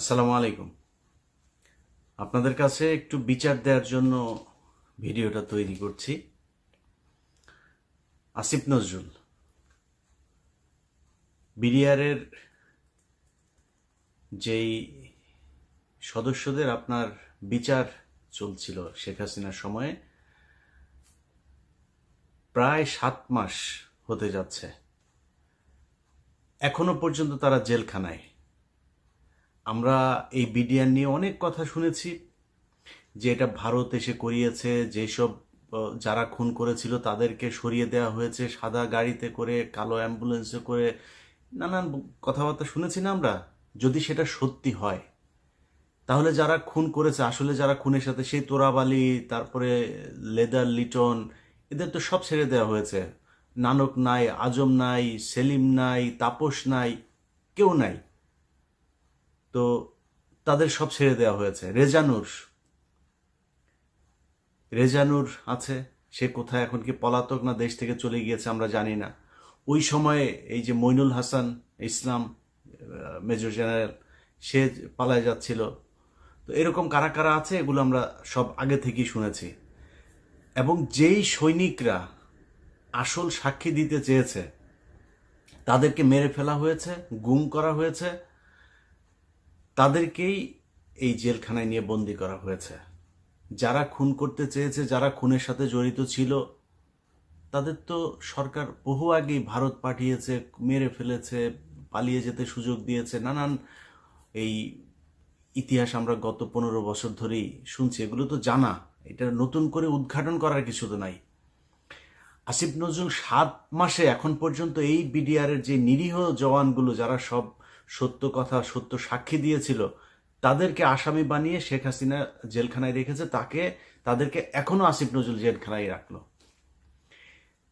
আসসালামু আলাইকুম। আপনাদের কাছে একটু বিচার দেওয়ার জন্য ভিডিওটা তৈরি করছি। আসিফ নজরুল, বিডিআরের যেই সদস্যদের আপনার বিচার চলছিল শেখ হাসিনার সময়ে, প্রায় সাত মাস হতে যাচ্ছে। এখনও পর্যন্ত তারা জেলখানায়। আমরা এই বিডিআর নিয়ে অনেক কথা শুনেছি যে এটা ভারত এসে করিয়েছে, যেসব যারা খুন করেছিল তাদেরকে সরিয়ে দেওয়া হয়েছে, সাদা গাড়িতে করে, কালো অ্যাম্বুলেন্সে করে, নানান কথাবার্তা শুনেছি না আমরা? যদি সেটা সত্যি হয়, তাহলে যারা খুন করেছে, আসলে যারা খুনের সাথে, সেই তোরাবালি, তারপরে লেদার লিটন, এদের তো সব ছেড়ে দেওয়া হয়েছে। নানক নাই, আজম নাই, সেলিম নাই, তাপস নাই, কেউ নাই। তো তাদের সব ছেড়ে দেওয়া হয়েছে। রেজানুর। রেজানুর আছে, সে কোথায় এখন, কি পলাতক না দেশ থেকে চলে গিয়েছে আমরা জানি না। ওই সময়ে এই যে মইনুল হাসান ইসলাম মেজর জেনারেল, সে পালায় যাচ্ছিল। তো এরকম কারা কারা আছে, এগুলো আমরা সব আগে থেকেই শুনেছি। এবং যেই সৈনিকরা আসল সাক্ষী দিতে চেয়েছে, তাদেরকে মেরে ফেলা হয়েছে, গুম করা হয়েছে তাদেরকেই এই জেলখানায় নিয়ে বন্দি করা হয়েছে। যারা খুন করতে চেয়েছে, যারা খুনের সাথে জড়িত ছিল, তাদের তো সরকার বহু আগেই ভারত পাঠিয়েছে, মেরে ফেলেছে, পালিয়ে যেতে সুযোগ দিয়েছে। নানান এই ইতিহাস আমরা গত পনেরো বছর ধরেই শুনছি, এগুলো তো জানা। এটা নতুন করে উদ্ঘাটন করার কিছু তো নাই। আসিফ নজরুল সাত মাসে এখন পর্যন্ত এই বিডিআর এর যে নিরীহ জওয়ানগুলো, যারা সব সত্য কথা, সত্য সাক্ষী দিয়েছিল, তাদেরকে আসামি বানিয়ে শেখ হাসিনা জেলখানায় রেখেছে, তাকে, তাদেরকে এখনও আসিফ নজরুল জেলখানায় রাখল।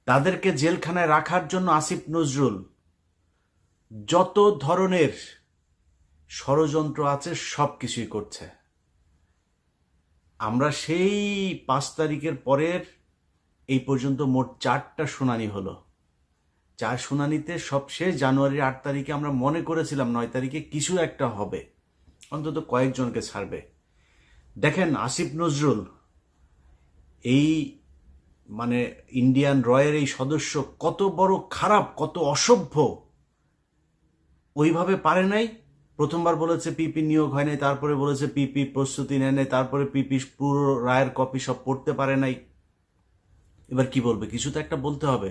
তাদেরকে জেলখানায় রাখার জন্য আসিফ নজরুল যত ধরনের ষড়যন্ত্র আছে, সব কিছুই করছে। আমরা সেই পাঁচ তারিখের পরের, এই পর্যন্ত মোট চারটা শুনানি হলো। চার শুনানিতে সবশেষ জানুয়ারির আট তারিখে আমরা মনে করেছিলাম নয় তারিখে কিছু একটা হবে। অন্তত কয়েকজনকে ছাড়বে। দেখেন আসিফ নজরুল, এই মানে ইন্ডিয়ান রয়ের এই সদস্য কত বড় খারাপ, কত অসভ্য। ওইভাবে পারে নাই। প্রথমবার বলেছে পিপি নিয়োগ হয় নাই, তারপরে বলেছে পিপি প্রস্তুতি নেয় নাই, তারপরে পিপি পুরো রায়ের কপি সব পড়তে পারে নাই। এবার কি বলবে? কিছু তো একটা বলতে হবে।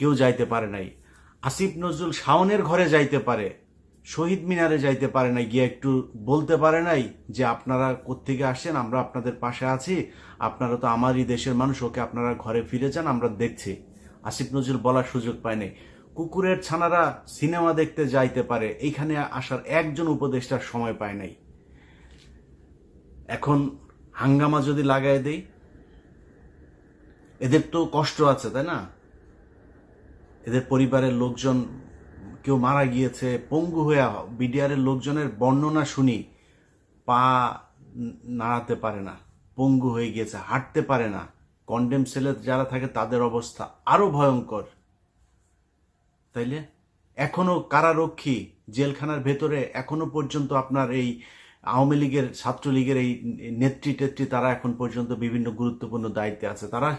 কেউ যাইতে পারে নাই। আসিফ নজরুল শাওনের ঘরে যাইতে পারে। শহীদ মিনারে যাইতে পারে নাই। গিয়ে একটু বলতে পারে নাই যে, আপনারা কোত্থেকে আসেন? আমরা আপনাদের পাশে আছি। আপনারা তো আমারই দেশের মানুষ। ওকে আপনারা ঘরে ফিরে যান, আমরা দেখছি। আসিফ নজরুল বলার সুযোগ পায় নাই। কুকুরের ছানারা সিনেমা দেখতে যাইতে পারে। এইখানে আসার একজন উপদেষ্টার সময় পায় নাই। এখন হাঙ্গামা যদি লাগাই দেই, এদের তো কষ্ট আছে, তাই না? এদের পরিবারের লোকজন, কেউ মারা গিয়েছে, পঙ্গু হয়ে বিডিআরের লোকজনের বর্ণনা শুনি, পা নাড়াতে পারে না, পঙ্গু হয়ে গিয়েছে, হাঁটতে পারে না। কন্ডেম সেলে যারা থাকে তাদের অবস্থা আরও ভয়ঙ্কর। তাইলে? এখনও কারারক্ষী জেলখানার ভেতরে এখনও পর্যন্ত আপনার এই আওয়ামী লীগের, ছাত্রলীগের এই নেত্রী টেত্রী তারা এখন পর্যন্ত বিভিন্ন গুরুত্বপূর্ণ দায়িত্বে আছে। তারা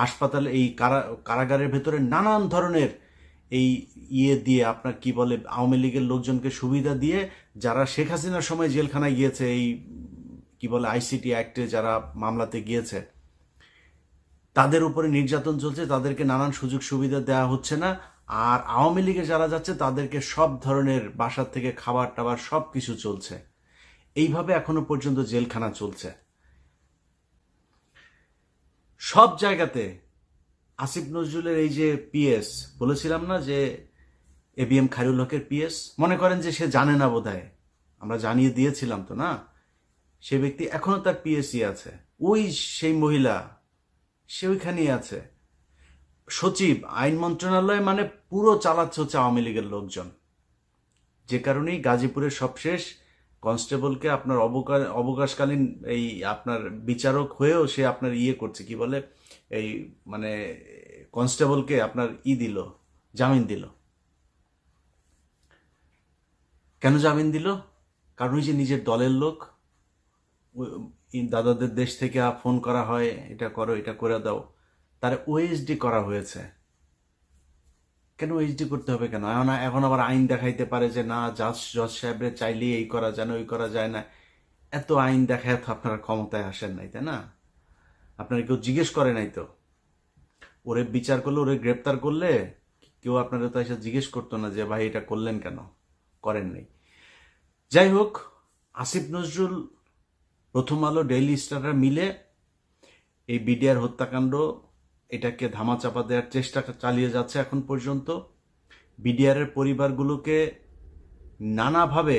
হাসপাতালে এই কারা, কারাগারের ভেতরে নানান ধরনের এই ইয়ে দিয়ে আপনার কি বলে, আওয়ামী লীগের লোকজনকে সুবিধা দিয়ে যারা শেখ হাসিনার সময় জেলখানায় গিয়েছে, এই কি বলে আইসিটি অ্যাক্টে যারা মামলাতে গিয়েছে, তাদের উপরে নির্যাতন চলছে, তাদেরকে নানান সুযোগ সুবিধা দেওয়া হচ্ছে না। আর আওয়ামী লীগে যারা যাচ্ছে, তাদেরকে সব ধরনের বাসার থেকে খাবার টাবার সব কিছু চলছে। এইভাবে এখনও পর্যন্ত জেলখানা চলছে। সব জায়গাতে আসিফ নজরুলের এই যে পিএস, বলেছিলাম না যে এ বি এম খায়রুল হকের পিএস? মনে করেন যে সে জানে না বোধহয়। আমরা জানিয়ে দিয়েছিলাম তো, না? সে ব্যক্তি এখনও তার পিএসসি আছে। ওই সেই মহিলা, সে ওইখানেই আছে। সচিব, আইন মন্ত্রণালয় মানে পুরো চালাচ্ছে হচ্ছে আওয়ামী লীগের লোকজন। যে কারণেই গাজীপুরের সবশেষ কনস্টেবলকে আপনার অবকাশ, অবকাশকালীন এই আপনার বিচারক হয়েও সে আপনার ইয়ে করছে, কি বলে? এই মানে কনস্টেবলকে আপনার ই দিল, জামিন দিল। কেন জামিন দিল? কারণ ওই যে নিজের দলের লোক। দাদাদের দেশ থেকে ফোন করা হয়, এটা করো, এটা করে দাও। তার ওএসডি করা হয়েছে। কেন ওএসডি করতে হবে কেন? এখন এখন আবার আইন দেখাইতে পারে যে, না, জাজ জজ সাহেবরে চাইলে এই করা যায় না, ওই করা যায় না। এত আইন দেখায় তো আপনারা ক্ষমতায় আসেন নাই, তাই না? আপনারা কেউ জিজ্ঞেস করে নাই তো? ওরে বিচার করলে, ওরে গ্রেপ্তার করলে কেউ আপনারা তো এসে জিজ্ঞেস করতো না যে, ভাই, এটা করলেন কেন? করেন নাই। যাই হোক, আসিফ নজরুল, প্রথম আলো, ডেইলি স্টাররা মিলে এই বিডিআর হত্যাকাণ্ড এটাকে ধামাচাপা দেওয়ার চেষ্টা চালিয়ে যাচ্ছে এখন পর্যন্ত। বিডিআরের পরিবারগুলোকে নানাভাবে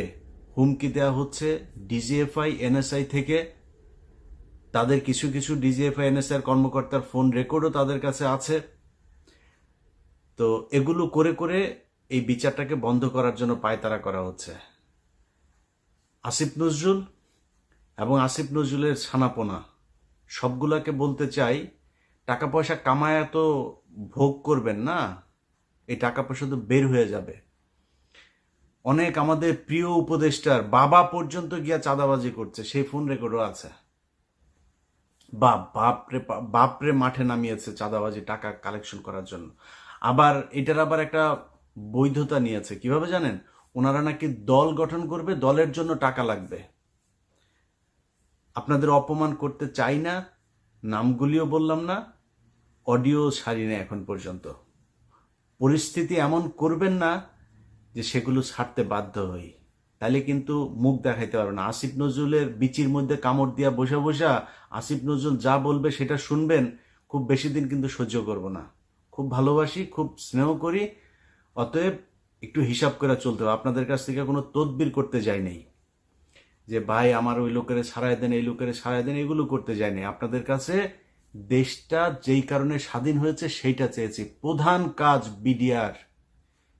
হুমকি দেওয়া হচ্ছে ডিজিএফআই এনএসআই থেকে। তাদের কিছু কিছু ডিজিএফআই এনএসআই কর্মকর্তার ফোন রেকর্ডও তাদের কাছে আছে। তো এগুলো করে করে এই বিচারটাকে বন্ধ করার জন্য পায়তারা করা হচ্ছে। আসিফ নজরুল এবং আসিফ নজরুলের ছানাপোনা, সবগুলাকে বলতে চাই টাকা পয়সা কামায় তো ভোগ করবেন না, এই টাকা পয়সা তো বের হয়ে যাবে। অনেক আমাদের প্রিয় উপদেষ্টার বাবা পর্যন্ত গিয়া চাঁদাবাজি করছে, সেই ফোন রেকর্ডও আছে। বাপ বাপরে বাপরে মাঠে নামিয়েছে চাঁদাবাজি, টাকা কালেকশন করার জন্য। আবার এটার আবার একটা বৈধতা নিয়েছে, কীভাবে জানেন? ওনারা নাকি দল গঠন করবে, দলের জন্য টাকা লাগবে। আপনাদের অপমান করতে চাই না, নামগুলিও বললাম না অডিও ছাড়ি না এখন পর্যন্ত। পরিস্থিতি এমন করবেন না যে সেগুলো ছাড়তে বাধ্য হই। তাহলে কিন্তু মুখ দেখাইতে পারবে না। আসিফ নজরুলের বিচির মধ্যে কামড় দিয়া বসে বসা আসিফ নজরুল যা বলবে সেটা শুনবেন, খুব বেশি দিন কিন্তু সহ্য করব না। খুব ভালোবাসি, খুব স্নেহ করি, অতএব একটু হিসাব করে চলতে হবে। আপনাদের কাছ থেকে কোনো তদবির করতে যাই নাই। যে ভাই আমার ওই লোকের ছাড়াই দেন, এই লোকের ছাড়াই দেন, এগুলো করতে যায়নি আপনাদের কাছে দেশটা যেই কারণে স্বাধীন হয়েছে, সেইটা চেয়েছি। প্রধান কাজ বিডিআর।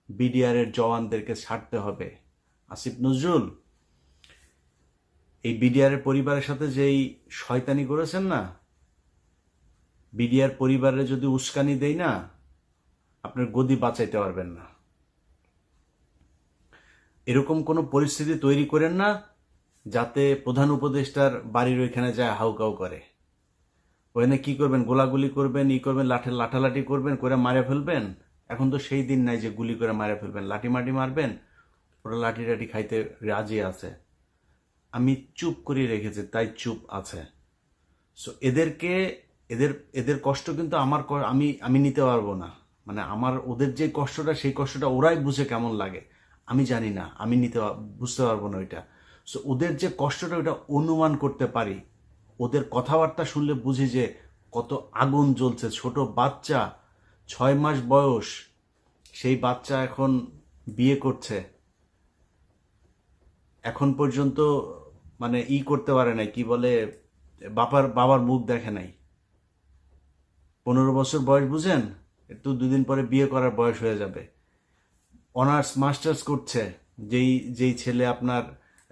বিডিআর এর জওয়ানদেরকে ছাড়তে হবে। আসিফ নজরুল, এই বিডিআর এর পরিবারের সাথে যেই শয়তানি করেছেন না, বিডিআর পরিবারে যদি উস্কানি দেই না, আপনার গদি বাঁচাইতে পারবেন না। এরকম কোনো পরিস্থিতি তৈরি করেন না, যাতে প্রধান উপদেষ্টার বাড়ির ওইখানে যায় হাউকাউ করে। ওখানে কি করবেন? গোলাগুলি করবেন, ই করবেন, লাঠে লাঠালাঠি করবেন, করে মারে ফেলবেন? এখন তো সেই দিন নাই যে গুলি করে মারে ফেলবেন। লাঠি মাটি মারবেন? ওরা লাঠি টাঠি খাইতে রাজি আছে। আমি চুপ করে রেখেছি, তাই চুপ আছে। সো এদেরকে, এদের এদের কষ্ট কিন্তু আমার আমি আমি নিতে পারব না। মানে আমার, ওদের যে কষ্টটা, সেই কষ্টটা ওরাই বুঝে কেমন লাগে। আমি জানি না, আমি নিতে বুঝতে পারব না ওইটা। সো ওদের যে কষ্টটা ওটা অনুমান করতে পারি। ওদের কথাবার্তা শুনলে বুঝি যে কত আগুন জ্বলছে। ছোট বাচ্চা, ছয় মাস বয়স, সেই বাচ্চা এখন বিয়ে করছে। এখন পর্যন্ত মানে ই করতে পারে নাই, কি বলে বাবার বাবার মুখ দেখে নাই। পনেরো বছর বয়স বুঝেন? একটু দুদিন পরে বিয়ে করার বয়স হয়ে যাবে। অনার্স, মাস্টার্স করছে। যেই যেই ছেলে আপনার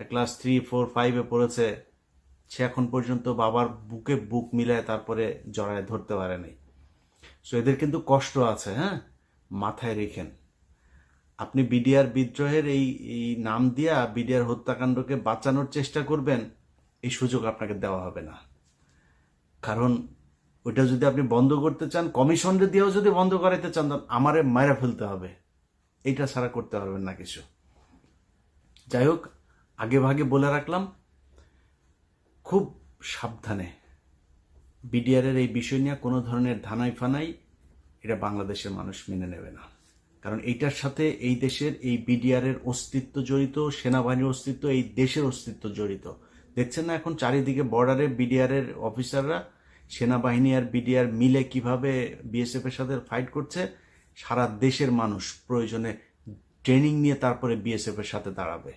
ক্লাস থ্রি, ফোর, ফাইভে পড়েছে সে এখন পর্যন্ত বাবার বুকে বুক মিলায় তারপরে জড়ায় ধরতে পারে নাই সো এদের কিন্তু কষ্ট আছে হ্যাঁ? মাথায় রেখেন। আপনি বিডিআর বিদ্রোহের এই এই নাম দিয়া বিডিআর হত্যাকাণ্ডকে বাঁচানোর চেষ্টা করবেন, এই সুযোগ আপনাকে দেওয়া হবে না। কারণ ওইটা যদি আপনি বন্ধ করতে চান, কমিশনরে দিয়েও যদি বন্ধ করাইতে চান, তাহলে আমারে মায়েরা ফেলতে হবে। এইটা ছাড়া করতে পারবেন না কিছু। যাই হোক, আগে ভাগে বলে রাখলাম খুব সাবধানে বিডিআরের এই বিষয় নিয়ে কোনো ধরনের ধানাই ফানাই এটা বাংলাদেশের মানুষ মেনে নেবে না। কারণ এইটার সাথে এই দেশের এই বিডিআরের অস্তিত্ব জড়িত, সেনাবাহিনীর অস্তিত্ব, এই দেশের অস্তিত্ব জড়িত। দেখছেন না এখন চারিদিকে বর্ডারে বিডিআরের অফিসাররা, সেনাবাহিনী আর বিডিআর মিলে কীভাবে বিএসএফ এর সাথে ফাইট করছে? সারা দেশের মানুষ প্রয়োজনে ট্রেনিং নিয়ে তারপরে বিএসএফ এর সাথে দাঁড়াবে।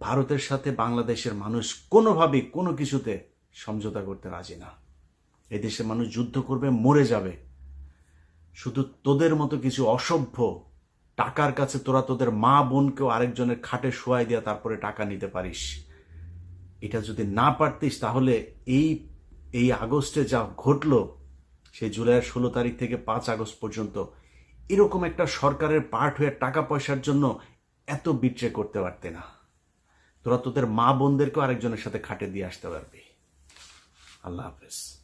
ভারতের সাথে বাংলাদেশের মানুষ কোনোভাবেই কোনো কিছুতে সমঝোতা করতে রাজি না। এদেশের মানুষ যুদ্ধ করবে, মরে যাবে। শুধু তোদের মতো কিছু অসভ্য টাকার কাছে তোরা তোদের মা বোনকেও আরেকজনের খাটে শোয়াই দিয়া তারপরে টাকা নিতে পারিস। এটা যদি না পারতিস, তাহলে এই এই আগস্টে যা ঘটলো, সেই জুলাইয়ের ষোলো তারিখ থেকে পাঁচ আগস্ট পর্যন্ত, এরকম একটা সরকারের পার্ট হয়ে টাকা পয়সার জন্য এত বিট্রে করতে পারতে না। তোরা তোদের মা বোনদেরকেও আরেকজনের সাথে খাটে দিয়ে আসতে পারবি। আল্লাহ হাফেজ।